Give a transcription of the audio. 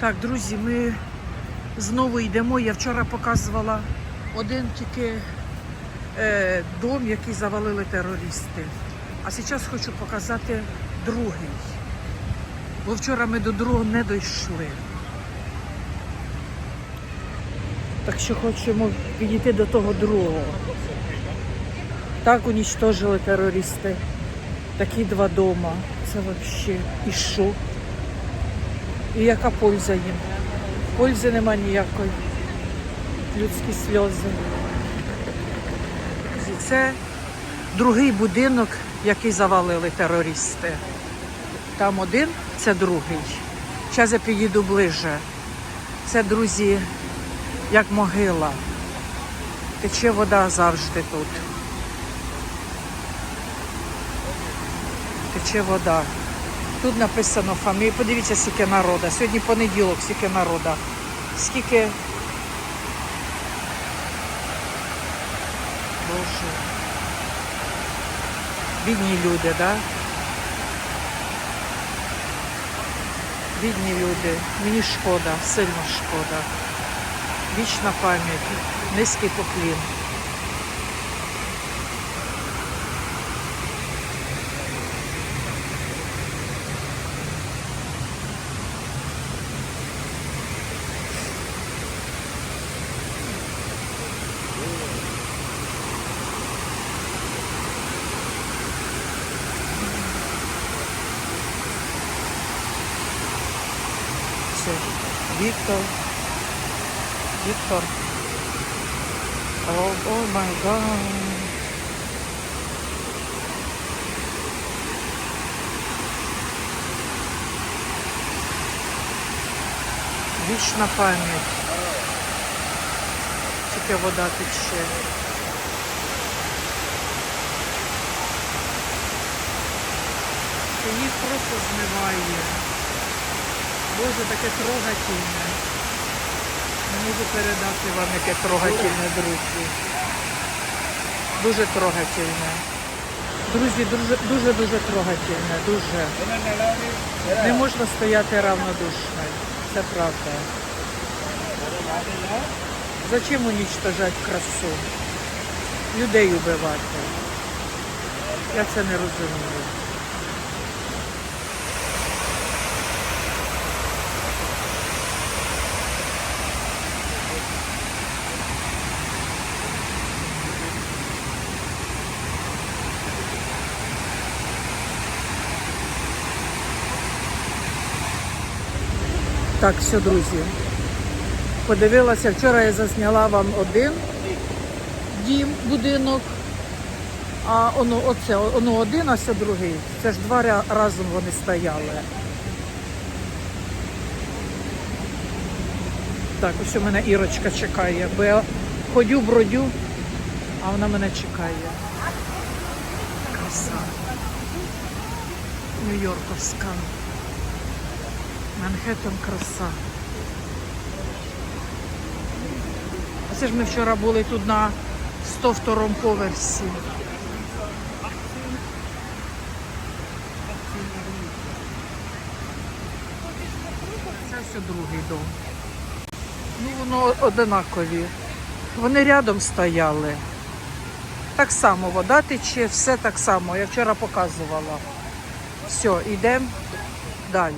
Так, друзі, ми знову йдемо. Я вчора показувала один тільки е, дом, який завалили терористи. А зараз хочу показати другий. Бо вчора ми до другого не дійшли. Так що хочемо підійти до того другого. Так унічтожили терористи. Такі два дома. Це взагалі і що? І яка польза їм? Пользи нема ніякої. Людські сльози. Це другий будинок, який завалили терористи. Там один, це другий. Зараз я підійду ближче. Це, друзі, як могила. Тече вода завжди тут. Тече вода. Тут написано фамілія. Подивіться, скільки народу. Сьогодні понеділок, скільки народу. Скільки. Боже. Бідні люди, так? Да? Бідні люди. Мені шкода, сильно шкода. Вічна пам'ять, низький поклін. Все. Віктор. Віктор. О май гад. Вічна пам'ять. Тільки вода тече. Їх просто змиває. Боже, таке трогательне. Не можу передати вам яке трогательне, друзі. Дуже трогательне. Друзі, дуже дуже дуже трогательне, дуже. Не можна стояти равнодушно. Це правда. Зачем уничтожати красу? Людей убивати. Я це не розумію. Так, все, друзі. Подивилася, вчора я засняла вам один дім, будинок, а воно оце, воно один, а це другий. Це ж два разом вони стояли. Так, ось у мене Ірочка чекає, бо я ходю, бродю, а вона мене чекає. Краса. Нью-Йорковська. Манхеттен краса. Це ж ми вчора були тут на 102 поверсі. Це все другий дом. Ну, воно одинакові. Вони рядом стояли. Так само вода тече, все так само. Я вчора показувала. Все, йдемо далі.